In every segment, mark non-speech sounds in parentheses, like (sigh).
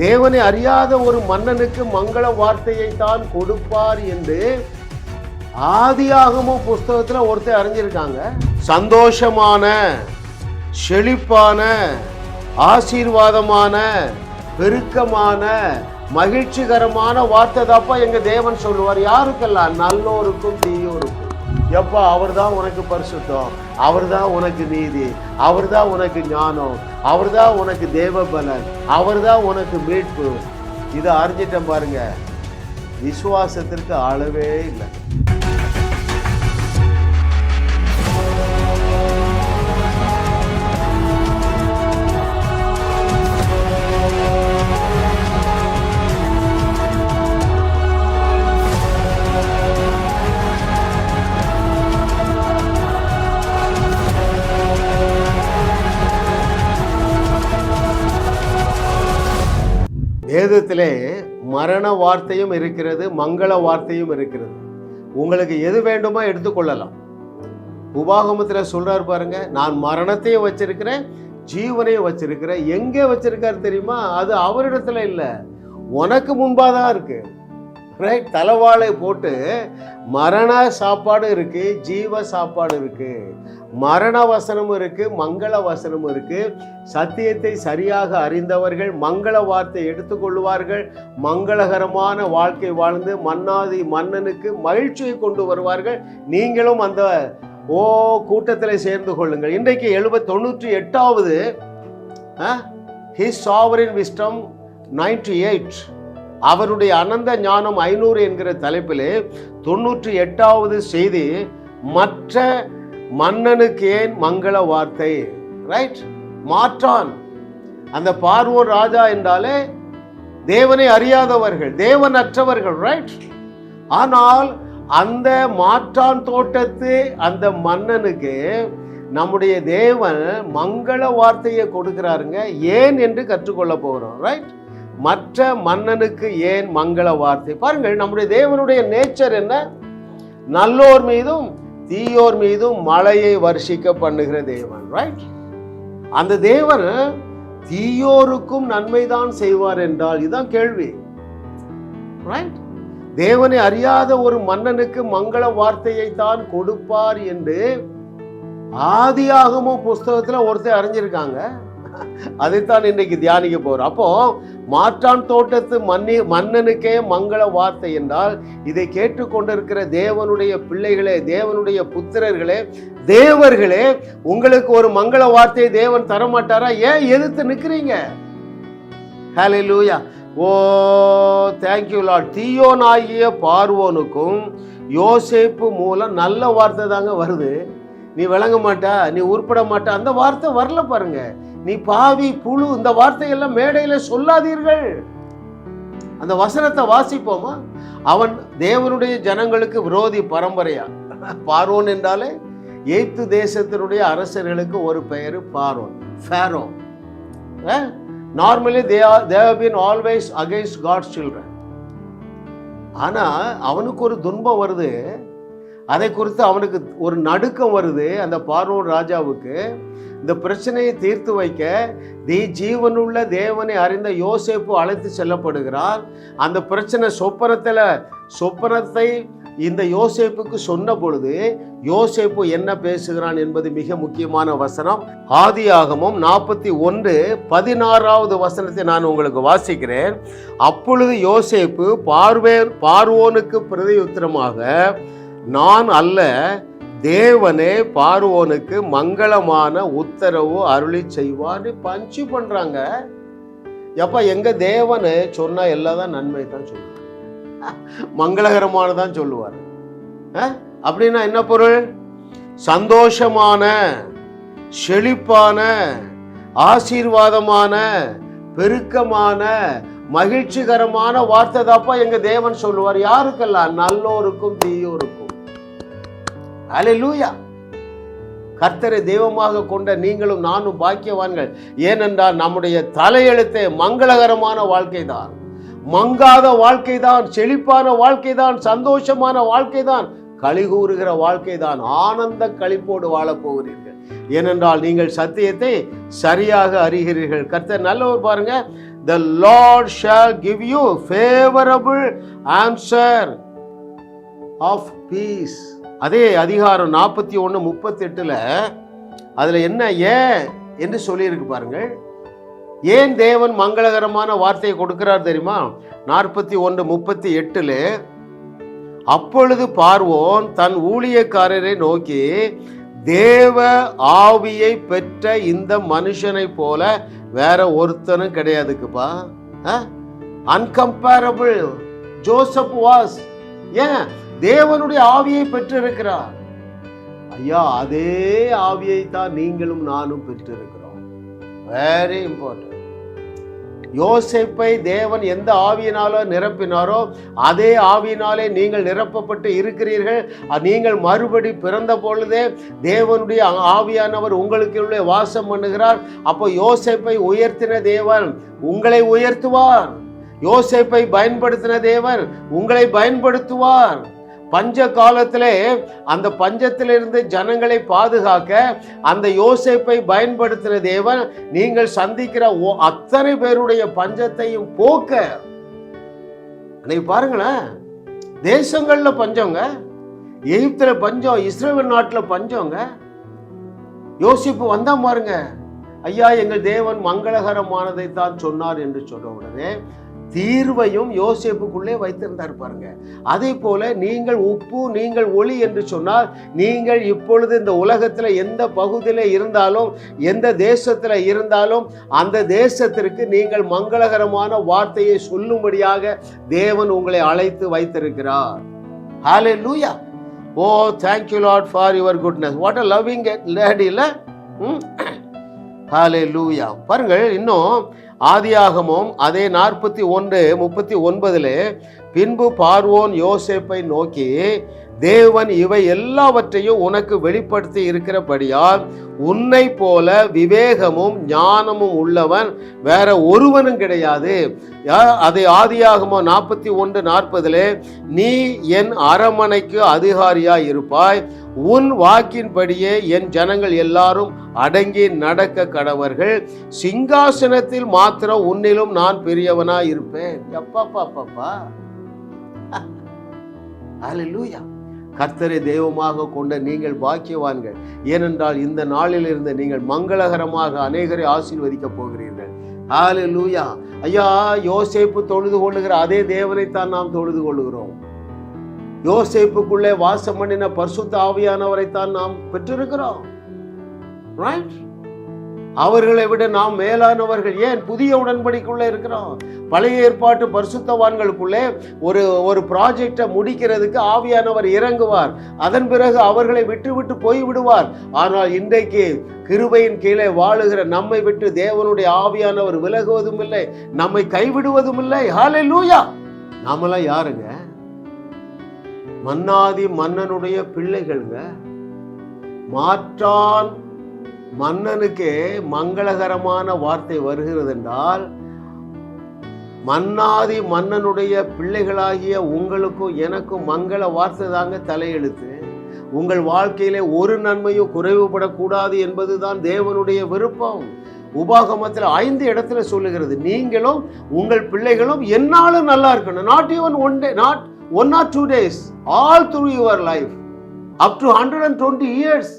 தேவனை அறியாத ஒரு மன்னனுக்கு மங்கள வார்த்தையை தான் கொடுப்பார் என்று ஆதியாகமும் புஸ்தகத்தில் ஒருத்தர் அறிஞ்சிருக்காங்க. சந்தோஷமான செழிப்பான ஆசீர்வாதமான பெருக்கமான மகிழ்ச்சிகரமான வார்த்தை தாப்பா எங்க தேவன் சொல்லுவார். யாருக்கெல்லாம்? நல்லோருக்கும் தீயோருக்கும். எப்பா அவர் தான் உனக்கு பரிசுத்தம். அவர் தான் உனக்கு நீதி அவர் தான் உனக்கு ஞானம் அவர் தான் உனக்கு தேவ பலன் அவர் தான் உனக்கு மீட்பு. இதை அறிஞ்சிட்டேன் பாருங்க. விசுவாசத்திற்கு அளவே இல்லை. வேதத்திலே மரண வார்த்தையும் இருக்கிறது மங்கள வார்த்தையும் இருக்கிறது. உங்களுக்கு எது வேண்டுமோ எடுத்துக்கொள்ளலாம் உபாகமத்தில் சொல்கிறார் பாருங்க நான் மரணத்தையும் வச்சிருக்கிறேன் ஜீவனையும் வச்சிருக்கிறேன். எங்கே வச்சிருக்காரு தெரியுமா? அது அவரிடத்துல இல்லை. உனக்கு முன்பாக தான் இருக்குது ரைட் தலைவாழை போட்டு மரண சாப்பாடு இருக்கு ஜீவ சாப்பாடு இருக்கு. மரண வசனம் இருக்கு மங்கள வசனம் இருக்கு. சத்தியத்தை சரியாக அறிந்தவர்கள் மங்கள வார்த்தை எடுத்துக்கொள்வார்கள் மங்களகரமான வாழ்க்கை வாழ்ந்து மன்னாதி மன்னனுக்கு மகிழ்ச்சியை கொண்டு வருவார்கள். நீங்களும் அந்த ஓ கூட்டத்தில் சேர்ந்து கொள்ளுங்கள். இன்றைக்கு எழுபத் தொண்ணூற்றி எட்டாவது his sovereign wisdom ninety eight அவருடைய அனந்த ஞானம் ஐநூறு என்கிற தலைப்பிலே தொண்ணூற்றி எட்டாவது செய்தி மற்ற மன்னனுக்கு ஏன் மங்கள வார்த்தை? ரைட் மாற்றான். அந்த பார்வோர் ராஜா என்றாலே தேவனை அறியாதவர்கள் தேவனற்றவர்கள் ரைட் ஆனால் அந்த மாற்றான் தோட்டத்து அந்த மன்னனுக்கு நம்முடைய தேவன் மங்கள வார்த்தையை கொடுக்கிறாருங்க. ஏன் என்று கற்றுக்கொள்ள போகிறோம் ரைட் மற்ற மன்னனுக்கு ஏன் மங்கள வார்த்தை? பாருங்கள் நம்முடைய தேவனுடைய நேச்சர் என்ன? நல்லோர் மீதும் தீயோர் மீதும் மழையை வர்ஷிக்க பண்ணுகிற தேவன் ரைட் அந்த தேவன் தீயோருக்கும் நன்மைதான் செய்வார் என்றால் இதுதான் கேள்வி ரைட் தேவனை அறியாத ஒரு மன்னனுக்கு மங்கள வார்த்தையை தான் கொடுப்பார் என்று ஆதியாகமும் புஸ்தகத்துல ஒருத்தர் அறிஞ்சிருக்காங்க. அதைத்தான் இன்னைக்கு தியானிக்க போறோம். அப்போ மாற்றான் தோட்டத்து மன்னி மன்னனுக்கே மங்கள வார்த்தை என்றால் இதை கேட்டுக்கொண்டிருக்கிற தேவனுடைய பிள்ளைகளே தேவனுடைய புத்திரர்களே தேவர்களே உங்களுக்கு ஒரு மங்கள வார்த்தையை தேவன் தரமாட்டாரா? ஏன் எதிர்த்து நிற்கிறீங்க? ஹலே லூயா ஓ தேங்க்யூ லார்ட் தீயோனாகிய பார்வோனுக்கும் யோசேப்பு மூலம் நல்ல வார்த்தை தாங்க வருது. நீ விளங்க மாட்டா நீ உருப்பட மாட்டா அந்த வார்த்தை வரல பாருங்கள் நீ பாவி புழு இந்த வார்த்தையெல்லாம் மேடையில சொல்லாதீர்கள். அந்த வசனத்தை வாசிப்போமா? அவன் தேவனுடைய ஜனங்களுக்கு விரோதி பரம்பரையா? பார்வோன் என்றாலே எய்த்து தேசத்தினுடைய அரசர்களுக்கு ஒரு பெயர் பார்வோன். Pharaoh. Normally they are they been always against God's children ஆனால் அவனுக்கு ஒரு துன்பம் வருது. அதை குறித்து அவனுக்கு ஒரு நடுக்கம் வருது. அந்த பார்வோன் ராஜாவுக்கு இந்த பிரச்சனையை தீர்த்து வைக்க தி ஜீவனுள்ள தேவனை அறிந்த யோசேப்பு அழைத்து செல்லப்படுகிறார். அந்த பிரச்சனை சொப்பனத்தில் சொப்பனத்தை இந்த யோசேப்புக்கு சொன்ன பொழுது யோசேப்பு என்ன பேசுகிறான் என்பது மிக முக்கியமான வசனம். ஆதியாகமும் நாற்பத்தி ஒன்று பதினாறாவது வசனத்தை நான் உங்களுக்கு வாசிக்கிறேன். அப்பொழுது யோசேப்பு பார்வே பார்வோனுக்கு பிரதியுத்தரமாக நான் அல்ல தேவனே பார்வோனுக்கு மங்களமான உத்தரவு அருளி செய்வார்னு பஞ்சு பண்ணுறாங்க எப்போ எங்கள் தேவனு சொன்னால் எல்லாம் தான் நன்மை தான் சொல்லுவார். மங்களகரமானதான் சொல்லுவார். அப்படின்னா என்ன பொருள்? சந்தோஷமான செழிப்பான ஆசீர்வாதமான பெருக்கமான மகிழ்ச்சிகரமான வார்த்தை தாப்பா எங்கள் தேவன் சொல்லுவார். யாருக்கெல்லாம்? நல்லோருக்கும் தீயோருக்கும். அல்லேலூயா கர்த்தரை தெய்வமாக கொண்ட நீங்களும் நானும் பாக்கியவான்கள். ஏனென்றால் நம்முடைய தலையெழுத்தே மங்களகரமான வாழ்க்கை தான் மங்காத வாழ்க்கை தான் செழிப்பான வாழ்க்கை தான் சந்தோஷமான வாழ்க்கை தான் கலிகூறுகிற வாழ்க்கை தான் ஆனந்த களிப்போடு வாழப்போகிறீர்கள் ஏனென்றால் நீங்கள் சத்தியத்தை சரியாக அறிகிறீர்கள். கர்த்தர் நல்லவர் பாருங்க. The lord shall give you favourable answer of peace அதே அதிகாரம் நாற்பத்தி ஒன்று முப்பத்தெட்டில் அதில் என்ன ஏன் என்று சொல்லியிருக்கு பாருங்கள். ஏன் தேவன் மங்களகரமான வார்த்தையை கொடுக்கிறார் தெரியுமா? நாற்பத்தி ஒன்று முப்பத்தி எட்டில் அப்பொழுது பார்வோன் தன் ஊழியக்காரரை நோக்கி தேவ ஆவியை பெற்ற இந்த மனுஷனை போல வேற ஒருத்தனும் கிடையாதுக்குப்பா. அன்கம்பேரபிள் ஜோசப் வாஸ் ஏன்? தேவனுடைய ஆவியை பெற்றிருக்கிறார். ஐயா அதே ஆவியை தான் நீங்களும் நானும் பெற்றிருக்கிறோம். வெரி இம்பார்ட்டன்ட் யோசேப்பை தேவன் எந்த ஆவியினாலோ நிரப்பினாரோ அதே ஆவியினாலே நீங்கள் நிரப்பப்பட்டு இருக்கிறீர்கள். நீங்கள் மறுபடி பிறந்த பொழுதே தேவனுடைய ஆவியானவர் உங்களுக்குள்ளே வாசம் பண்ணுகிறார். அப்போ யோசேப்பை உயர்த்தின தேவன் உங்களை உயர்த்துவார். யோசேப்பை பயன்படுத்தின தேவன் உங்களை பயன்படுத்துவார். பஞ்ச காலத்திலே அந்த பஞ்சத்திலிருந்து ஜனங்களை பாதுகாக்க அந்த யோசிப்பை பயன்படுத்தின தேவன் நீங்கள் சந்திக்கிற அத்தனை பேருடைய பஞ்சத்தையும் போக்க. அன்னைக்கு பாருங்களேன் தேசங்கள்ல பஞ்சங்க எகிப்தில் பஞ்சம் இஸ்ரேல் நாட்டுல பஞ்சங்க. யோசிப்பு வந்தா பாருங்க. ஐயா எங்கள் தேவன் மங்களகரமானதை தான் சொன்னார் என்று சொன்ன உடனே தீர்வையும் யோசிப்புக்குள்ளே வைத்திருந்தார் பாருங்க. அதே போல நீங்கள் உப்பு நீங்கள் ஒளி என்று சொன்னால் நீங்கள் இப்பொழுது இந்த உலகத்தில் எந்த பகுதியில் இருந்தாலும் எந்த தேசத்தில் இருந்தாலும் அந்த தேசத்திற்கு நீங்கள் மங்களகரமான வார்த்தையை சொல்லும்படியாக தேவன் உங்களை அழைத்து வைத்திருக்கிறார். லூயா ஓ thank you lot for your goodness what a loving loving lady இல்ல? Hmm? ம் பாருங்கள் இன்னும் ஆதியாகமும் அதே நாற்பத்தி ஒன்று முப்பத்தி ஒன்பதில் பின்பு பார்வோன் யோசேப்பை நோக்கி தேவன் இவை எல்லாவற்றையும் உனக்கு வெளிப்படுத்தி இருக்கிறபடியால் உன்னை போல விவேகமும் ஞானமும் உள்ளவன் வேற ஒருவனும் கிடையாது. யா- அதை ஆதியாகமோ நாற்பத்தி ஒன்று நாற்பதுலே நீ என் அரமனைக்கு அதிகாரியாய் இருப்பாய். உன் வாக்கின்படியே என் ஜனங்கள் எல்லாரும் அடங்கி நடக்க கடவர்கள். சிங்காசனத்தில் மாத்திரம் உன்னிலும் நான் பெரியவனாய் இருப்பேன். எப்பா பாப்பா (laughs) ஹalleluya கர்த்தரை தெய்வமாக கொண்ட நீங்கள் பாக்கியவான்கள். ஏனென்றால் இந்த நாளிலிருந்து நீங்கள் மங்களகரமாக அநேகரை ஆசீர்வதிக்கப் போகிறீர்கள். ஹalleluya ஐயா யோசேப்பு தொழுது கொள்ளுகிற அதே தேவனைத்தான் நாம் தொழுது கொள்ளுகிறோம். யோசேப்புக்குள்ளே வாசம் பண்ணின பரிசுத்த ஆவியானவரைத்தான் நாம் பெற்றிருக்கிறோம். ரைட் அவர்களை விட நாம் மேலானவர்கள் ஏன் புதிய உடன்படிக்குள்ளே இருக்கிறோம்? பழைய ஏற்பாட்டு பரிசுத்தவான்களுக்குள்ளே ஒரு ஒரு ப்ராஜெக்டை முடிக்கிறதுக்கு ஆவியானவர் இறங்குவார். அதன் பிறகு அவர்களை விட்டு விட்டு போய் விடுவார் ஆனால் இன்றைக்கு கிருபையின் கீழே வாழுகிற நம்மை விட்டு தேவனுடைய ஆவியானவர் விலகுவதும் இல்லை நம்மை கைவிடுவதும் இல்லை. லூயா நாமெல்லாம் யாருங்க? மன்னாதி மன்னனுடைய பிள்ளைகள்ங்க. மாற்றான் மன்னனுக்கே மங்களகரமான வார்த்தை வருகிறது என்றால் மன்னாதி மன்னனுடைய பிள்ளைகளாகிய உங்களுக்கும் எனக்கும் மங்கள வார்த்தை தாங்க தலையெழுத்து. உங்கள் வாழ்க்கையிலே ஒரு நன்மையும் குறைவுபடக்கூடாது என்பதுதான் தேவனுடைய விருப்பம். உபாகமத்தில் ஐந்து இடத்துல சொல்லுகிறது நீங்களும் உங்கள் பிள்ளைகளும் என்னாலும் நல்லா இருக்கணும். Not even one day not one or two days all through your life up to hundred and twenty years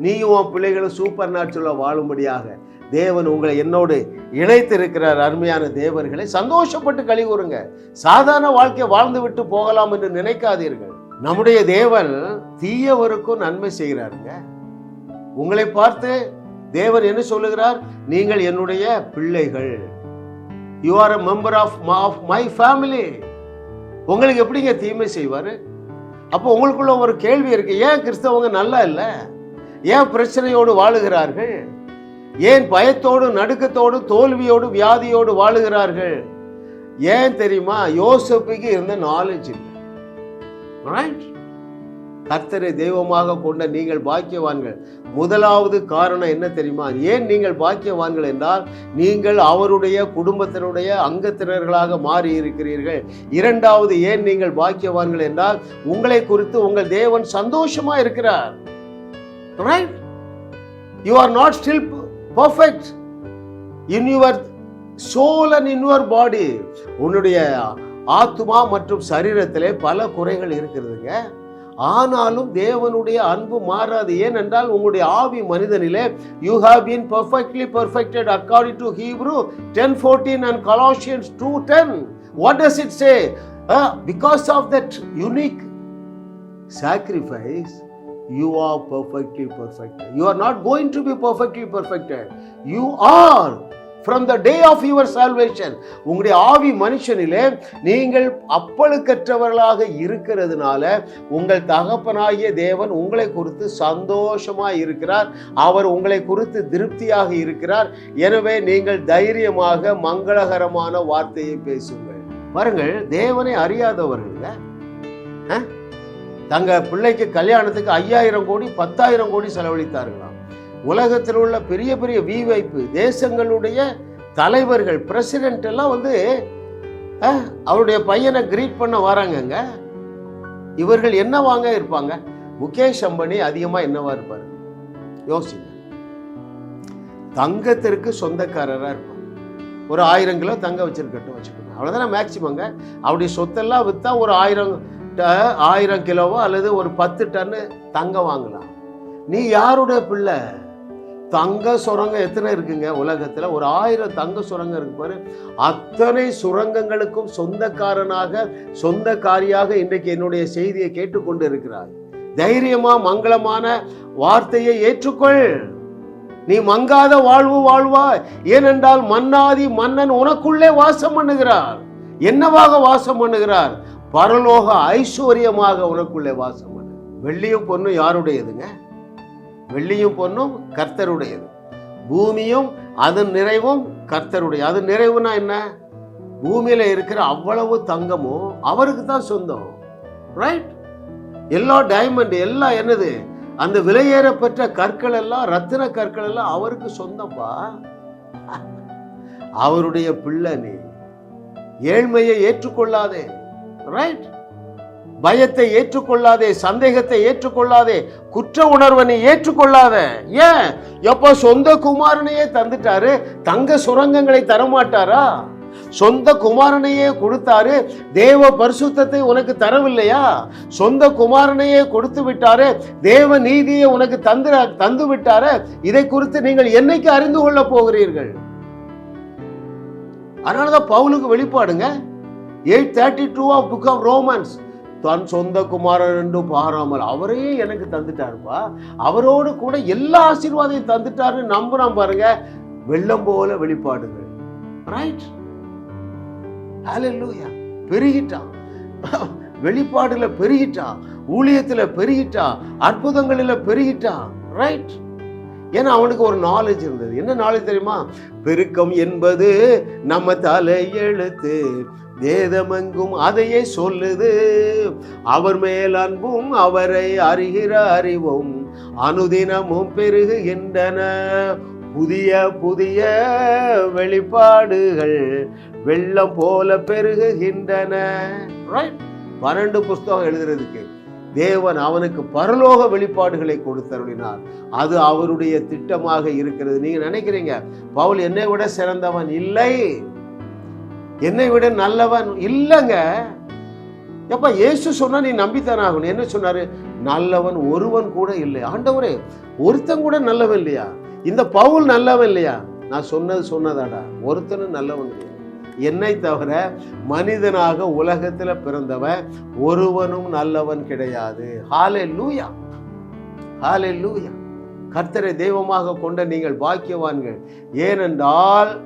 நீயும் உன் பிள்ளைகளும் சூப்பர் நேச்சுரலாக வாழும்படியாக தேவன் உங்களை என்னோடு இணைத்திருக்கிறார். அருமையான தேவர்களை சந்தோஷப்பட்டு கழி கூறுங்க சாதாரண வாழ்க்கையை வாழ்ந்து விட்டு போகலாம் என்று நினைக்காதீர்கள். நம்முடைய தேவன் தீயவருக்கும் நன்மை செய்கிறாருங்க. உங்களை பார்த்து தேவர் என்ன சொல்லுகிறார்? நீங்கள் என்னுடைய பிள்ளைகள். You are a member of of my family உங்களுக்கு எப்படிங்க தீமை செய்வார்? அப்போ உங்களுக்குள்ள ஒரு கேள்வி இருக்கு. ஏன் கிறிஸ்தவங்க நல்லா இல்லை? ஏன் பிரச்சனையோடு வாழுகிறார்கள்? ஏன் பயத்தோடு நடுக்கத்தோடு தோல்வியோடு வியாதியோடு வாழுகிறார்கள்? ஏன் தெரியுமா? யோசப்புக்கு இருந்த நாலேஜ் இல்லை. கர்த்தரை தெய்வமாக கொண்ட நீங்கள் பாக்கியவான்கள். முதலாவது காரணம் என்ன தெரியுமா? ஏன் நீங்கள் பாக்கியவான்கள் என்றால் நீங்கள் அவருடைய குடும்பத்தினுடைய அங்கத்தினர்களாக மாறி இருக்கிறீர்கள் இரண்டாவது ஏன் நீங்கள் பாக்கியவான்கள் என்றால் உங்களை குறித்து உங்கள் தேவன் சந்தோஷமா இருக்கிறார். Right you are not still perfect in your soul and inner body உன்னுடைய ஆத்மா மற்றும் சரீரத்திலே பல குறைகள் இருக்கிறதுங்க. ஆனாலும் தேவனுடைய அன்பு மாறாது. ஏனென்றால் உங்களுடைய ஆவி மனிதனிலே you have been perfectly perfected according to Hebrew ten fourteen and Colossians two ten what does it say because of that unique sacrifice you are perfectly perfected. You are not going to be perfectly perfected. You are from the day of your salvation உங்களுடைய ஆவி மனுஷனிலே நீங்கள் அப்பழுக்கற்றவர்களாக இருக்கிறதுனால உங்கள் தகப்பனாகிய தேவன் உங்களை குறித்து சந்தோஷமாக இருக்கிறார். அவர் உங்களை குறித்து திருப்தியாக இருக்கிறார். எனவே நீங்கள் தைரியமாக மங்களகரமான வார்த்தையை பேசுங்கள். பாருங்கள் தேவனை அறியாதவர்கள் அஹ், தங்க பிள்ளைக்கு கல்யாணத்துக்கு ஐயாயிரம் கோடி பத்தாயிரம் கோடி செலவழித்தார்களாம் உலகத்தில் உள்ள பெரிய பெரிய விவைப்பு தேசங்களுடைய தலைவர்கள் பிரசிடென்ட் எல்லாம் வந்து அவருடைய பையனை கிரீட் பண்ண வராங்கங்க. இவர்கள் என்னவாங்க இருப்பாங்க? முகேஷ் அம்பனி அதிகமா என்னவா இருப்பார்? யோசிங்க. தங்கத்திற்கு சொந்தக்காரரா இருப்பாங்க ஒரு ஆயிரம் கிலோ தங்கம் வச்சிருக்கட்டும் வச்சுக்கோங்க. அவ்வளோதானே மேக்சிமங்க அவருடைய சொத்தெல்லாம் விற்றா ஒரு ஆயிரம் ஆயிரம் கிலோவோ அல்லது ஒரு பத்து டன்னு தங்கம் வாங்கலாம். நீ யாருடைய பிள்ளை? தங்க சுரங்கம் எத்தனை இருக்குங்க உலகத்தில்? ஒரு ஆயிரம் தங்க சுரங்கம் இருக்கு பாரு. அத்தனை சுரங்கங்களுக்கும் சொந்தக்காரனாக சொந்தக்காரியாக இன்றைக்கு என்னுடைய செய்தியை கேட்டுக்கொண்டு இருக்கிறார் தைரியமா மங்களமான வார்த்தையை ஏற்றுக்கொள். நீ மங்காத வாழ்வு வாழ்வாய். ஏனென்றால் மன்னாதி மன்னன் உனக்குள்ளே வாசம் பண்ணுகிறார். என்னவாக வாசம் பண்ணுகிறார்? பரலோக ஐஸ்வர்யமாக உனக்குள்ளே வாசம் பண்ணு. வெள்ளியும் பொண்ணும் யாருடையதுங்க? வெள்ளியும் பொண்ணும் கர்த்தருடையது. பூமியும் அதன் நிறைவும் கர்த்தருடைய. அது நிறைவுனா என்ன? பூமியில இருக்கிற அவ்வளவு தங்கமும் அவருக்கு தான் சொந்தம். ரைட் எல்லா டைமண்ட் எல்லாம் என்னது? அந்த விலையேற பெற்ற கற்கள் எல்லாம் ரத்தின கற்கள் எல்லாம் அவருக்கு சொந்தப்பா (laughs) அவருடைய பிள்ளை நீ. ஏழ்மையை ஏற்றுக்கொள்ளாதே. ரைட் பயத்தை ஏற்றுக்கொள்ளாதே சந்தேகத்தை ஏற்றுக்கொள்ளாதே குற்ற உணர்வை நீ ஏற்றுக்கொள்ளாத. ஏன்? எப்ப சொந்த குமாரனையே தந்துட்டாரு? தங்க சுரங்கங்களை தரமாட்டாரா? சொந்த குமாரனையே கொடுத்தாரு தேவ பரிசுத்தத்தை உனக்கு தரவில்லையா? சொந்த குமாரனையே கொடுத்து விட்டாரு தேவ நீதியை உனக்கு தந்து தந்து விட்டாரு. இதை குறித்து நீங்கள் என்னைக்கு அறிந்து கொள்ள போகிறீர்கள்? அதனாலதான் பவுலுக்கு வெளிப்பாடுங்க. Eight thirty two of book of Romans தன் சொந்த குமாரன் என்று பாராமல் அவரே எனக்கு தந்துட்டாருப்பா. அவரோடு கூட எல்லா ஆசீர்வாதையும் தந்துட்டாருன்னு நம்புறான் பாருங்க. வெள்ளம் போல வெளிப்பாடுகள். ரைட் ஹalleluya பெருகிட்டான் வெளிப்பாடுல பெருகிட்டான் ஊழியத்துல பெருகிட்டான் அற்புதங்களில பெருகிட்டான் ரைட் ஏன்னா அவனுக்கு ஒரு நாலேஜ் இருந்தது. என்ன நாலேஜ் தெரியுமா? பெருக்கம் என்பது நம்ம தலையெழுத்து. வேதமெங்கும் அதையே சொல்லுது. அவர் மேல் அன்பும் அவரை அறிகிற அறிவும் அனுதினமும் பெருகுகின்றன. புதிய புதிய வெளிப்பாடுகள் வெள்ளம் போல பெருகுகின்றன. பன்னெண்டு புஸ்தகம் எழுதுறதுக்கு தேவன் அவனுக்கு பரலோக வெளிப்பாடுகளை கொடுத்தருளினார். அது அவருடைய திட்டமாக இருக்கிறது. நீங்க நினைக்கிறீங்க பவுல் என்னை விட சிறந்தவன் இல்லை. என்னை விட நல்லவன் இல்லைங்க. எப்ப ஏசு சொன்னா நீ நம்பித்தானே ஆகணும். என்ன சொன்னாரு? நல்லவன் ஒருவன் கூட இல்லை. ஆண்டவரே ஒருத்தன் கூட நல்லவன் இல்லையா? இந்த பவுல் நல்லவன் இல்லையா? நான் சொன்னது சொன்னதாடா. ஒருத்தனும் நல்லவன் இல்லையா? என்னை தவிர மனிதனாக உலகத்துல பிறந்தவன் ஒருவனும் நல்லவன் கிடையாது. ஹாலே லூயா ஹாலே லூயா கர்த்தரை தெய்வமாக கொண்ட நீங்கள் பாக்கியவான்கள். ஏனென்றால்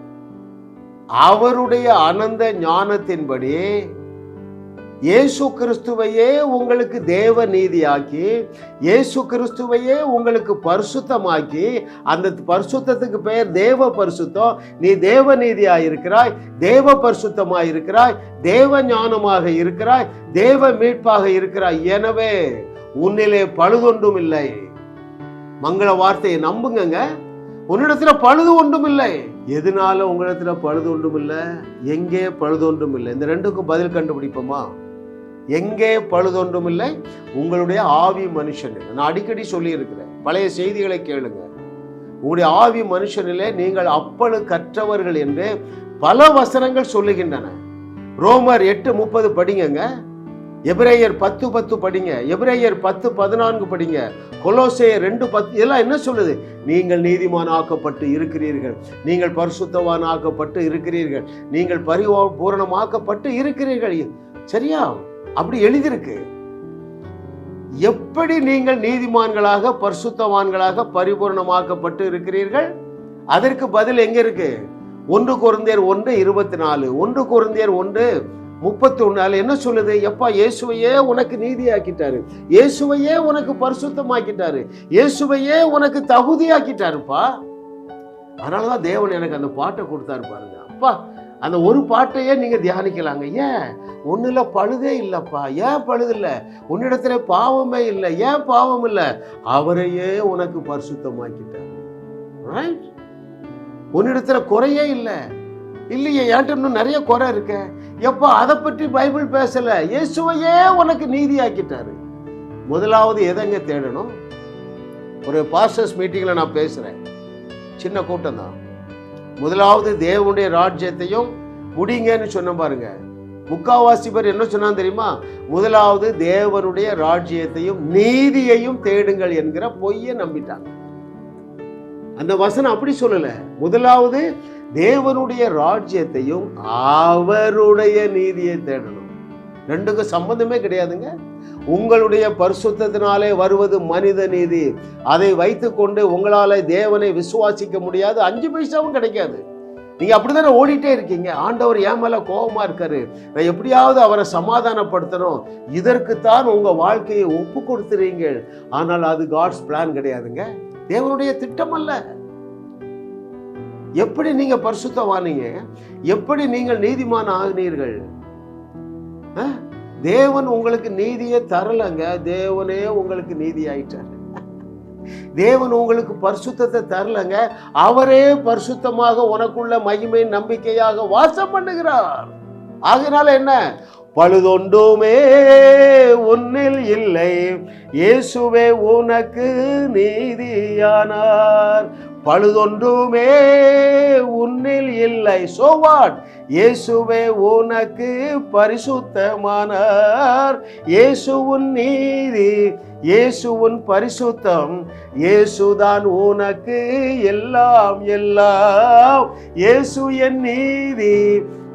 அவருடைய அனந்த ஞானத்தின்படி இயேசு கிறிஸ்துவையே உங்களுக்கு தேவ நீதியாக்கி இயேசு கிறிஸ்துவையே உங்களுக்கு பரிசுத்தமாக்கி அந்த பரிசுத்தத்துக்கு பெயர் தேவ பரிசுத்தம். நீ தேவ நீதியாக இருக்கிறாய் தேவ பரிசுத்தமாக இருக்கிறாய் தேவ ஞானமாக இருக்கிறாய் தேவ மீட்பாக இருக்கிறாய். எனவே உன்னிலே பழுதொன்றும் இல்லை. மங்கள வார்த்தையை நம்புங்கங்க. உன்னிடத்துல பழுது ஒன்றும் இல்லை. எதனால உங்களிடத்துல பழுது ஒன்றும் இல்லை? எங்கே பழுது ஒன்றும் இல்லை? இந்த ரெண்டுக்கும் பதில் கண்டுபிடிப்போமா? எங்கே பழுதொன்றும் இல்லை? உங்களுடைய ஆவி மனுஷன் நான் அடிக்கடி சொல்லியிருக்கிறேன். பழைய செய்திகளை கேளுங்க. உங்களுடைய ஆவி மனுஷனிலே நீங்கள் அப்பழு கற்றவர்கள் என்று பல வசனங்கள் சொல்லுகின்றன. ரோமர் எட்டு முப்பது படிங்கங்க. எபிரேயர் பத்து பத்து படிங்க. எபிரேயர் பத்து பதினான்கு படிங்க. கொலோசேயர் ரெண்டு பத்து இதெல்லாம் என்ன சொல்லுது? நீங்கள் நீதிமான் ஆக்கப்பட்டு இருக்கிறீர்கள். நீங்கள் பரிசுத்தவான் ஆக்கப்பட்டு இருக்கிறீர்கள். நீங்கள் பரிவா பூரணமாக்கப்பட்டு இருக்கிறீர்கள். சரியா? அப்படி எழுதியிருக்கு. எப்படி நீங்கள் நீதிமான்களாக பரிசுத்தவான்களாக பரிபூர்ணமாக்கப்பட்டு இருக்கிறீர்கள்? அதற்கு பதில் எங்க இருக்கு? ஒன்று குருந்தியர் ஒன்று இருபத்தி நாலு. ஒன்று குருந்தியர் ஒன்று முப்பத்தி ஒன்று என்ன சொல்லுது? எப்பா இயேசுவையே உனக்கு நீதியாக்கிட்டாரு. இயேசுவையே உனக்கு பரிசுத்தமாக்கிட்டாரு. இயேசுவையே உனக்கு தகுதியாக்கிட்டாருப்பா. அதனாலதான் தேவன் எனக்கு அந்த பாட்டை கொடுத்தாரு பாருங்க. அப்பா அந்த ஒரு பாட்டையே நீங்க தியானிக்கலாங்க. ஏன்? ஒண்ணுல பழுதே இல்லப்பா. ஏன் பழுது இல்லை? உன்னிடத்துல பாவமே இல்லை. ஏன் பாவம் இல்லை? அவரையே உனக்கு பரிசுத்தமாக்கிட்டாரு. ரைட் உன்னிடத்துல குறையே இல்லை. இல்லையே என்கிட்ட இன்னும் நிறைய குறை இருக்க. எப்போ அதை பற்றி பைபிள் பேசல? இயேசுவையே உனக்கு நீதி ஆக்கிட்டாரு முதலாவது எதங்க தேடணும்? ஒரு பாஸ்டர்ஸ் மீட்டிங்கில் நான் பேசுகிறேன் சின்ன கூட்டம் தான். முதலாவது தேவனுடைய ராஜ்யத்தையும் முடிங்கன்னு சொன்ன பாருங்க. முக்காவாசி பேர் என்ன சொன்னான் தெரியுமா? முதலாவது தேவனுடைய ராஜ்யத்தையும் நீதியையும் தேடுங்கள் என்கிற பொய்யை நம்பிட்டாங்க. அந்த வசனம் அப்படி சொல்லல. முதலாவது தேவனுடைய ராஜ்யத்தையும் அவருடைய நீதியை தேடணும். ரெண்டுக்கும் சம்பந்தமே கிடையாதுங்க. உங்களுடைய பரிசுத்தினாலே வருவது மனித நீதி. அதை வைத்துக்கொண்டு உங்களால தேவனை விசுவாசிக்க முடியாது. அஞ்சு பைசாவும் கிடைக்காது. நீங்க அப்படித்தானே ஓடிட்டே இருக்கீங்க? ஆண்டவர் ஏன் மேல கோபமா இருக்காரு. நான் எப்படியாவது அவரை சமாதானப்படுத்தணும். இதற்குத்தான் உங்க வாழ்க்கையை ஒப்பு கொடுத்துறீங்க ஆனால் அது காட்ஸ் பிளான் கிடையாதுங்க. தேவனுடைய திட்டம் அல்ல. எப்படி நீங்க பரிசுத்தவானீங்க? எப்படி நீங்கள் நீதிமான ஆகினீர்கள்? தேவன் உங்களுக்கு நீதியை தரலங்க. தேவனே உங்களுக்கு நீதி ஆயிட்டார் தேவன் உங்களுக்கு பரிசுத்தத்தை தரலங்க. அவரே பரிசுத்தமாக உனக்குள்ள மகிமை நம்பிக்கையாக வாசம் பண்ணுகிறார். ஆகினால என்ன? பழுதொண்டுமே உன்னில் இல்லை. இயேசுவே உனக்கு நீதியானார். பழுதொன்றுமே உன்னில் இல்லை. சோவாட் இயேசுவே உனக்கு பரிசுத்தமானார். இயேசுவின் நீதி இயேசுவின் பரிசுத்தம். இயேசுதான் உனக்கு எல்லாம் எல்லாம். இயேசு என் நீதி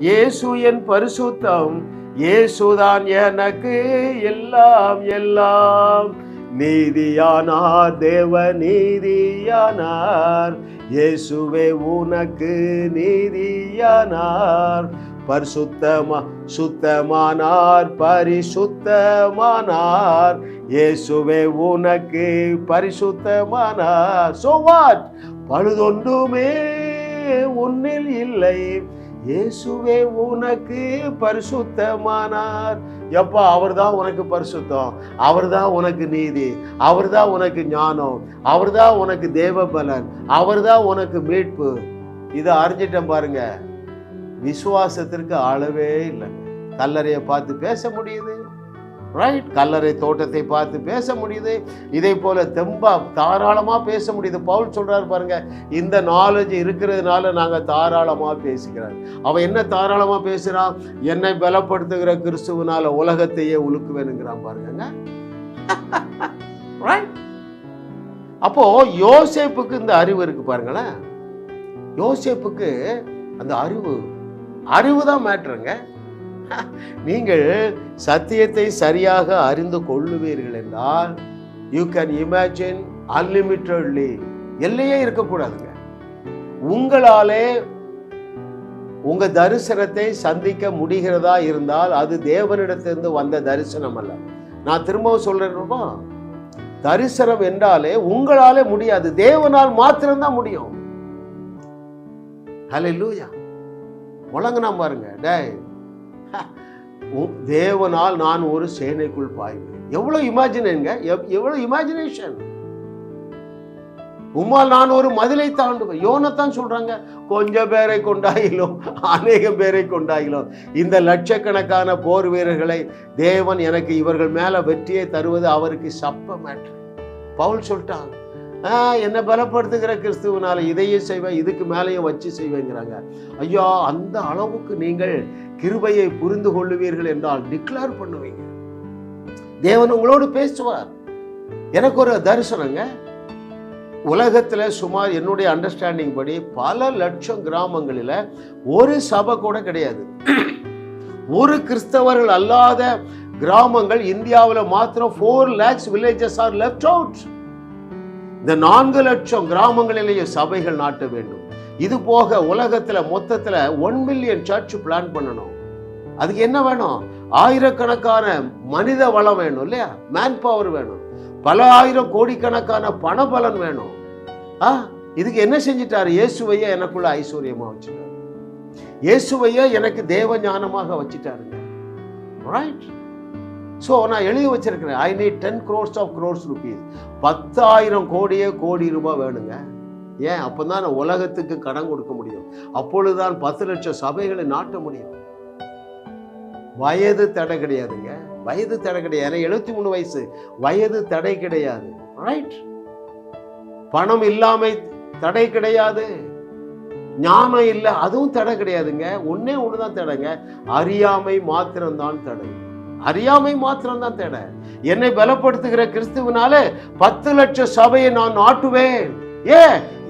இயேசு என் பரிசுத்தம். இயேசுதான் எனக்கு எல்லாம் எல்லாம். நீதியானார் தேவ நீதியானார். இயேசுவே உனக்கு நீதியானார். பரிசுத்தமா சுத்தமானார் பரிசுத்தமானார். இயேசுவே உனக்கு பரிசுத்தமானார். சோ வாட் பழுதொன்றுமே உன்னில் இல்லை. இயேசுவே உனக்கு பரிசுத்தமானார். எப்பா அவர் தான் உனக்கு பரிசுத்தம். அவர் தான் உனக்கு நீதி. அவர் தான் உனக்கு ஞானம். அவர் தான் உனக்கு தேவ பலன் அவர் தான் உனக்கு மீட்பு. இதை அறிஞ்சிட்டேன் பாருங்க. விசுவாசத்திற்கு அளவே இல்லை. கல்லறையை பார்த்து பேச முடியுது. ரைட் கல்லறை தோட்டத்தை பார்த்து பேச முடியுது. இதே போல தெம்பா தாராளமாக பேச முடியுது. பவுல் சொல்றாரு பாருங்க இந்த நாலேஜ் இருக்கிறதுனால நாங்கள் தாராளமாக பேசுகிறார். அவன் என்ன தாராளமாக பேசுகிறான் என்னை பலப்படுத்துகிற கிறிஸ்துவனால உலகத்தையே உழுக்குவேனுங்கிறான் பாருங்க. அப்போ யோசேப்புக்கு இந்த அறிவு இருக்கு பாருங்களேன். யோசேப்புக்கு அந்த அறிவு அறிவு தான் மேட்ருங்க (laughs) நீங்கள் சத்தியத்தை சரியாக அறிந்து கொள்ளுவீர்கள் என்றால் யூ கேன் இமேஜின் அன்லிமிட்டட்லி எல்லையே இருக்கக்கூடாதுங்க. உங்களாலே உங்க தரிசனத்தை சந்திக்க முடிகிறதா இருந்தால் அது தேவனிடத்திலிருந்து வந்த தரிசனம் அல்ல. நான் திரும்பவும் சொல்றேன்மா தரிசனம் என்றாலே உங்களாலே முடியாது. தேவனால் மாத்திரம்தான் முடியும். ஹலே லூயா முழங்கினா பாருங்க. டேய் தேவனால் நான் ஒரு சேனைக்குள் பாய்வேன். எவ்வளவு இமேஜினேங்க எவ்வளவு இமேஜினேஷன் உம்மால் நான் ஒரு மதிலை தாண்டுவேன். யோனத்தான் சொல்றாங்க கொஞ்சம் பேரை கொண்டாயிலும் அநேக பேரை கொண்டாயிலும் இந்த லட்சக்கணக்கான போர் வீரர்களை தேவன் எனக்கு இவர்கள் மேல வெற்றியை தருவது அவருக்கு சப்ப மேட்ரு பவுல் சொல்லிட்டாங்க என்னை பலப்படுத்துகிற கிறிஸ்துவனால இதையும் செய்வேன் இதுக்கு மேலேயும் வச்சு செய்வேங்கிறாங்க. ஐயா அந்த அளவுக்கு நீங்கள் கிருபையை புரிந்து கொள்ளுவீர்கள் என்றால் டிக்ளேர் பண்ணுவீங்க. தேவன் உங்களோடு பேசுவார். எனக்கு ஒரு தரிசனங்க. உலகத்துல சுமார் என்னுடைய அண்டர்ஸ்டாண்டிங் படி பல லட்சம் கிராமங்களில் ஒரு சபை கூட கிடையாது. ஒரு கிறிஸ்தவர்கள் அல்லாத கிராமங்கள் இந்தியாவில் மாத்திரம் four lakhs villages are left out இந்த நான்கு லட்சம் கிராமங்களிலேயே சபைகள் நாட்ட வேண்டும். இது போக உலகத்துல மொத்தத்துல ஒன் மில்லியன் சர்ச் பிளான் பண்ணணும். அதுக்கு என்ன வேணும்? ஆயிரக்கணக்கான மனித வளம் வேணும் இல்லையா? மேன் பவர் வேணும். பல ஆயிரம் கோடிக்கணக்கான பண பலன் வேணும். ஆ? இதுக்கு என்ன செஞ்சிட்டாரு? இயேசுவையே எனக்குள்ள ஐஸ்வர்யமா வச்சுட்டாரு. இயேசுவையே எனக்கு தேவ ஞானமாக வச்சுட்டாருங்க. ரைட் ஸோ நான் எழுதி வச்சிருக்கிறேன். I need ten crores of crores rupees பத்தாயிரம் கோடியே கோடி ரூபாய் வேணுங்க. ஏன்? அப்பதான் நான் உலகத்துக்கு கடன் கொடுக்க முடியும். அப்பொழுதுதான் பத்து லட்சம் சபைகளை நாட்ட முடியும். வயது தடை கிடையாதுங்க. வயது தடை கிடையாது. எழுபத்தி மூணு வயசு. வயது தடை கிடையாது. ரைட் பணம் இல்லாமை தடை கிடையாது. ஞானம் இல்லை. அதுவும் தடை கிடையாதுங்க. ஒன்னே தான் தடைங்க. அறியாமை மாத்திரம்தான் தடை. அறியாமை மாத்திரம்தான் தேட. என்னை பலப்படுத்துகிற கிறிஸ்துவனால பத்து லட்சம் சபையை நான் நாட்டுவேன் ஏ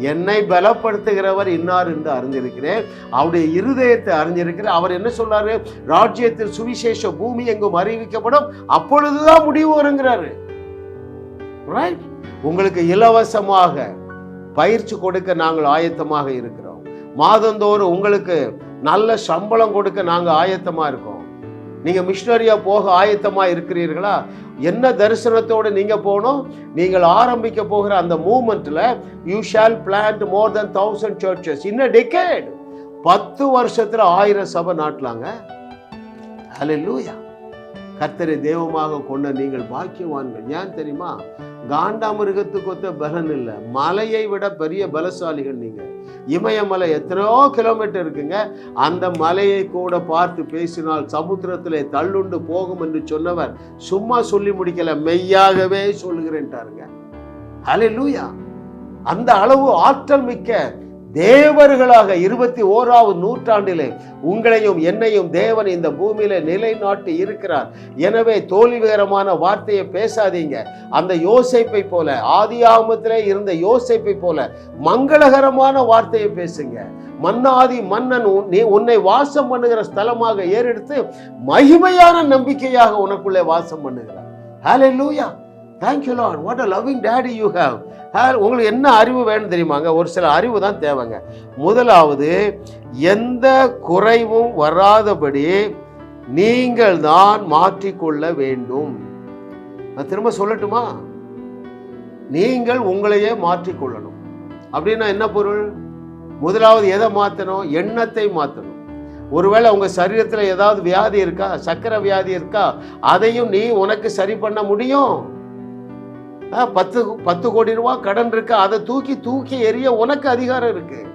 என்னை பலப்படுத்துகிறவர் இன்னார் என்று அறிஞ்சிருக்கிறேன் அவருடைய இருதயத்தை அறிஞ்சிருக்கிறேன் அவர் என்ன சொல்றாரு? ராஜ்யத்தில் சுவிசேஷ பூமி எங்கும் அறிவிக்கப்படும். அப்பொழுதுதான் முடிவு வருங்கிறாரு. ரைட் உங்களுக்கு இலவசமாக பயிற்சி கொடுக்க நாங்கள் ஆயத்தமாக இருக்கிறோம். மாதந்தோறும் உங்களுக்கு நல்ல சம்பளம் கொடுக்க நாங்கள் ஆயத்தமாக இருக்கோம். நீங்கள் மிஷினரியாக போக ஆயத்தமாக இருக்கிறீர்களா? என்ன தரிசனத்தோடு நீங்கள் போகணும்? நீங்கள் ஆரம்பிக்க போகிற அந்த மூமெண்ட்டில் you shall plant more then thousand churches இன்னும் டெக்கேட் பத்து வருஷத்தில் ஆயிரம் சபை நாட்டலாங்க. ஹalleluya கர்த்தரை தெய்வமாக கொண்ட நீங்கள் பாக்கியவான்கள். ஏன் தெரியுமா? காண்டாமிருகத்துக்கு ஒத்த பலன் இல்லை. மலையை விட பெரிய பலசாலிகள் நீங்கள் இமயமலை எத்தனையோ கிலோமீட்டர் இருக்குங்க. அந்த மலையை கூட பார்த்து பேசினால் சமுத்திரத்திலே தள்ளுண்டு போகும் என்று சொன்னவர் சும்மா சொல்லி முடிக்கல மெய்யாகவே சொல்லுகிறேன்ட்டாருங்க. ஹalleluya அந்த அளவு ஆற்றல் மிக்க தேவர்களாக இருபத்தி ஓராவது நூற்றாண்டிலே உங்களையும் என்னையும் தேவன் இந்த பூமியில நிலைநாட்டி இருக்கிறார். எனவே தோல்விகரமான வார்த்தையை பேசாதீங்க. அந்த யோசிப்பை போல ஆமத்திலே இருந்த யோசிப்பை போல மங்களகரமான வார்த்தையை பேசுங்க. மன்னாதி மன்னன் நீ உன்னை வாசம் பண்ணுகிற ஸ்தலமாக ஏறெடுத்து மகிமையான நம்பிக்கையாக உனக்குள்ளே வாசம் பண்ணுகிறார். Hallelujah thank you lord what a loving daddy you have ஹே- உங்களுக்கு என்ன அறிவு வேணும் தெரியுமாங்க? ஒரு சில அறிவு தான் தேவைங்க. முதலாவது எந்த குறைவும் வராதபடி நீங்கள் தான் மாற்றிக்கொள்ள வேண்டும். நான் திரும்ப சொல்லட்டுமா? நீங்கள் உங்களையே மாற்றிக்கொள்ளணும். அப்படின்னா என்ன பொருள்? முதலாவது எதை மாற்றணும்? எண்ணத்தை மாற்றணும். ஒருவேளை உங்கள் சரீரத்தில் ஏதாவது வியாதி இருக்கா? சக்கரை வியாதி இருக்கா? அதையும் நீ உனக்கு சரி பண்ண முடியும். பத்து பத்து கோடி ரூபா கடன் இருக்கு. அதை தூக்கி தூக்கி எறிய உனக்கு அதிகாரம் இருக்கு.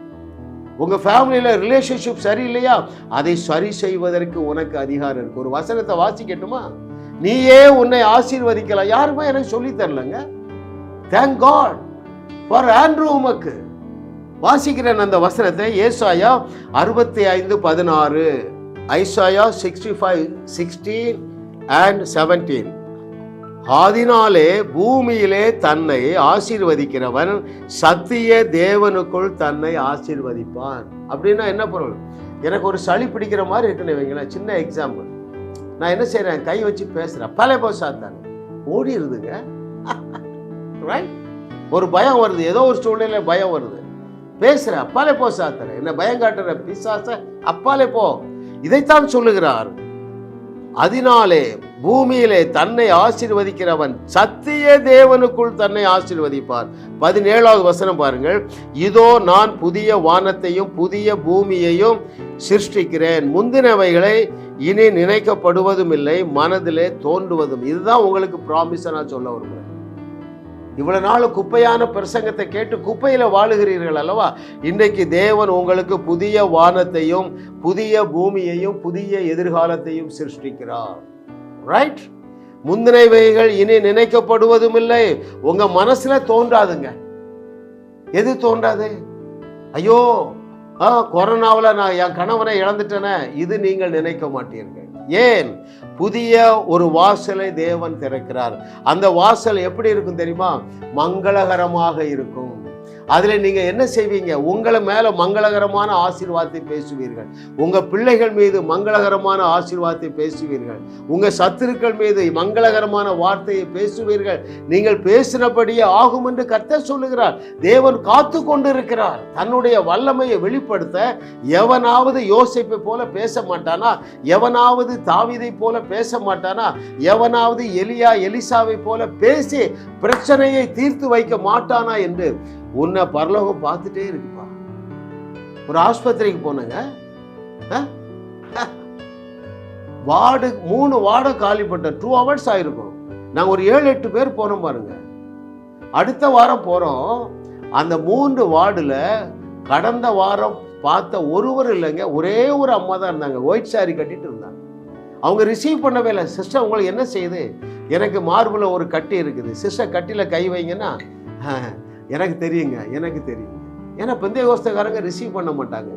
உங்க ஃபேமிலியில ரிலேஷன்ஷிப் சரியில்லையா? அதை சரி செய்வதற்கு உனக்கு அதிகாரம் இருக்கு. ஒரு வசனத்தை வாசிக்கட்டுமா? நீயே உன்னை ஆசீர்வதிக்கலாம். யாருமே எனக்கு சொல்லி தரலங்க. தேங்க் காட் ஃபார் ஆண்ட்ரூ உமக்கு. வாசிக்கிறேன் அந்த வசனத்தை. ஏசாயா அறுபத்தி ஐந்து பதினாறு. Isaiah sixty five sixteen and seventeen ஆதினாலே பூமியிலே தன்னை ஆசீர்வதிக்கிறவன் சத்திய தேவனுக்குள் தன்னை ஆசீர்வதிப்பான். அப்படின்னா என்ன பொருள்? எனக்கு ஒரு சளி பிடிக்கிற மாதிரி இருக்குன்னு வைங்களேன் சின்ன எக்ஸாம்பிள் நான் என்ன செய்கிறேன் கை வச்சு பேசுறேன். பல போசாத்தாங்க ஓடிடுதுங்க ரைட் (laughs) ஒரு பயம் வருது. ஏதோ ஒரு சூழ்நிலை பயம் வருது. பேசுற அப்பாலே போ சாத்தன. என்ன பயம் காட்டுற? பிசாச. அப்பாலே போ. இதைத்தான் சொல்லுகிறார். அதனாலே பூமியிலே தன்னை ஆசிர்வதிக்கிறவன் சத்திய தேவனுக்குள் தன்னை ஆசிர்வதிப்பார். பதினேழாவது வசனம் பாருங்கள். இதோ நான் புதிய வானத்தையும் புதிய பூமியையும் சிருஷ்டிக்கிறேன். முந்தினவைகளை இனி நினைக்கப்படுவதும் இல்லை மனதிலே தோன்றுவதும். இதுதான் உங்களுக்கு ப்ராமிஸை நான் சொல்ல வருகிறேன் இவ்வளவு நாள் குப்பையான பிரசங்கத்தை கேட்டு குப்பையில வாழுகிறீர்கள் அல்லவா? இன்றைக்கு தேவன் உங்களுக்கு புதிய வானத்தையும் புதிய பூமியையும் புதிய எதிர்காலத்தையும் சிருஷ்டிக்கிறார். ரைட் முந்தினவைகள் இனி நினைக்கப்படுவதும் இல்லை உங்க மனசுல தோன்றாதுங்க. எது தோன்றாது? ஐயோ ஆ கொரோனாவில் நான் என் கணவனை இழந்துட்டேனே. இது நீங்கள் நினைக்க மாட்டீர்கள். ஏன்? புதிய ஒரு வாசலை தேவன் திறக்கிறார். அந்த வாசல் எப்படி இருக்கும் தெரியுமா? மங்களகரமாக இருக்கும். அதில் நீங்கள் என்ன செய்வீங்க? உங்களை மேலே மங்களகரமான ஆசீர்வாதத்தை பேசுவீர்கள். உங்கள் பிள்ளைகள் மீது மங்களகரமான ஆசீர்வாதத்தை பேசுவீர்கள். உங்கள் சத்துருக்கள் மீது மங்களகரமான வார்த்தையை பேசுவீர்கள். நீங்கள் பேசினபடியே ஆகும் என்று கர்த்தர் சொல்லுகிறார். தேவன் காத்து கொண்டிருக்கிறார். தன்னுடைய வல்லமையை வெளிப்படுத்த எவனாவது யோசிப்பை போல பேச மாட்டானா? எவனாவது தாவிதை போல பேச மாட்டானா? எவனாவது எலியா எலிசாவை போல பேசி பிரச்சனையை தீர்த்து வைக்க மாட்டானா என்று உன்னை பரலோகம் பார்த்துட்டே இருக்குப்பா. ஒரு ஆஸ்பத்திரிக்கு போனேங்க. ஆ? வார்டு மூணு வார்டை காலிப்பட்ட டூ ஹவர்ஸ் ஆயிருக்கும். நாங்கள் ஒரு ஏழு எட்டு பேர் போனோம் பாருங்க. அடுத்த வாரம் போகிறோம் அந்த மூன்று வார்டில் கடந்த வாரம் பார்த்த ஒருவர் இல்லைங்க. ஒரே ஒரு அம்மா தான் இருந்தாங்க. ஒயிட் சாரி கட்டிட்டு இருந்தாங்க. அவங்க ரிசீவ் பண்ணவே இல்லை. சிஸ்டர் உங்களுக்கு என்ன செய்யுது? எனக்கு மார்பில் ஒரு கட்டி இருக்குது. சிஸ்டர் கட்டியில் கை வைங்கன்னா எனக்கு தெரியுங்க எனக்கு தெரியுங்க ஏன்னா பெந்தைய கோஸ்தக்காரங்க ரிசீவ் பண்ண மாட்டாங்க.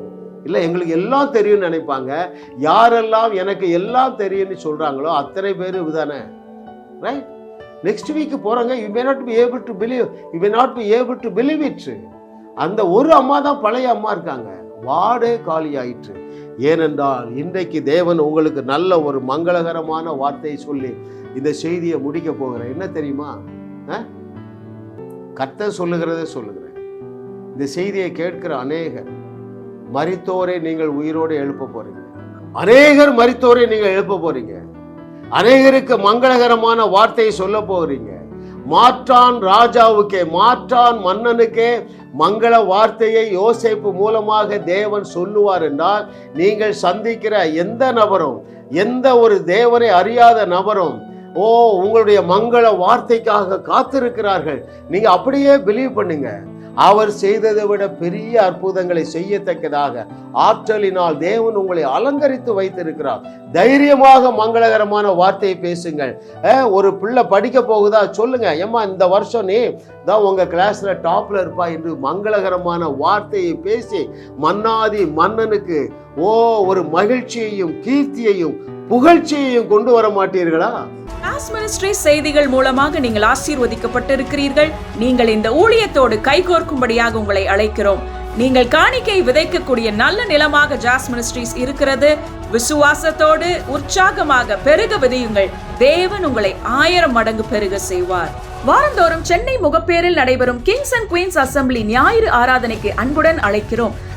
இல்லை எங்களுக்கு எல்லாம் தெரியும்னு நினைப்பாங்க. யாரெல்லாம் எனக்கு எல்லாம் தெரியும்னு சொல்கிறாங்களோ அத்தனை பேர் இதுதானே? ரைட் நெக்ஸ்ட் வீக்கு போகிறாங்க you may not be able to believe you may not be able to believe it அந்த ஒரு அம்மா தான் பழைய அம்மா இருக்காங்க. வார்டே காலி ஆயிற்று ஏனென்றால் இன்றைக்கு தேவன் உங்களுக்கு நல்ல ஒரு மங்களகரமான வார்த்தையை சொல்லி இந்த செய்தியை முடிக்க போகிறேன் என்ன தெரியுமா? ஆ? கத்த சொல்லுகிறத சொல்லுகிறேன். இந்த செய்தியை கேட்கிற அநேகர் மறித்தோரை நீங்கள் உயிரோடு எழுப்ப போறீங்க. அநேகர் மறித்தோரை நீங்கள் எழுப்ப போறீங்க. அநேகருக்கு மங்களகரமான வார்த்தையை சொல்ல போகிறீங்க மாற்றான் ராஜாவுக்கே மாற்றான் மன்னனுக்கே மங்கள வார்த்தையை யோசிப்பு மூலமாக தேவன் சொல்லுவார் என்றால் நீங்கள் சந்திக்கிற எந்த நபரும் எந்த ஒரு தேவனை அறியாத நபரும் ஓ உங்களுடைய மங்கள வார்த்தைக்காக காத்திருக்கிறார்கள். நீங்க அப்படியே பிலீவ் பண்ணுங்க. அவர் செய்ததை விட பெரிய அற்புதங்களை செய்யத்தக்கதாக ஆற்றலினால் தேவன் உங்களை அலங்கரித்து வைத்திருக்கிறார். தைரியமாக மங்களகரமான வார்த்தையை பேசுங்கள். ஒரு பிள்ளை படிக்க போகுதா சொல்லுங்க. ஏம்மா இந்த வருஷம் நீ தான் உங்க கிளாஸ்ல டாப்ல இருப்பா என்று மங்களகரமான வார்த்தையை பேசி மன்னாதி மன்னனுக்கு ஓ ஒரு மகிழ்ச்சியையும் கீர்த்தியையும் புகழ்ச்சியையும் கொண்டு வர மாட்டீர்களா? கிளாஸ் மினிஸ்ட்ரி செய்திகள் மூலமாக நீங்கள் ஆசீர்வதிக்கப்பட்டிருக்கிறீர்கள். நீங்கள் இந்த ஊழியத்தோடு கைகோர்க்கும்படியாக உங்களை அழைக்கிறோம். நீங்கள் காணிக்கை விதைக்கக்கூடிய நல்ல நிலமாக ஜாஸ் மினிஸ்ட்ரீஸ் இருக்கிறது. விசுவாசத்தோடு உற்சாகமாக பெருக விதையுங்கள். தேவன் உங்களை ஆயிரம் மடங்கு பெருக செய்வார். வாரந்தோறும் சென்னை முகப்பேரில் நடைபெறும் கிங்ஸ் அண்ட் குயின்ஸ் அசெம்பிளி ஞாயிறு ஆராதனைக்கு அன்புடன் அழைக்கிறோம்.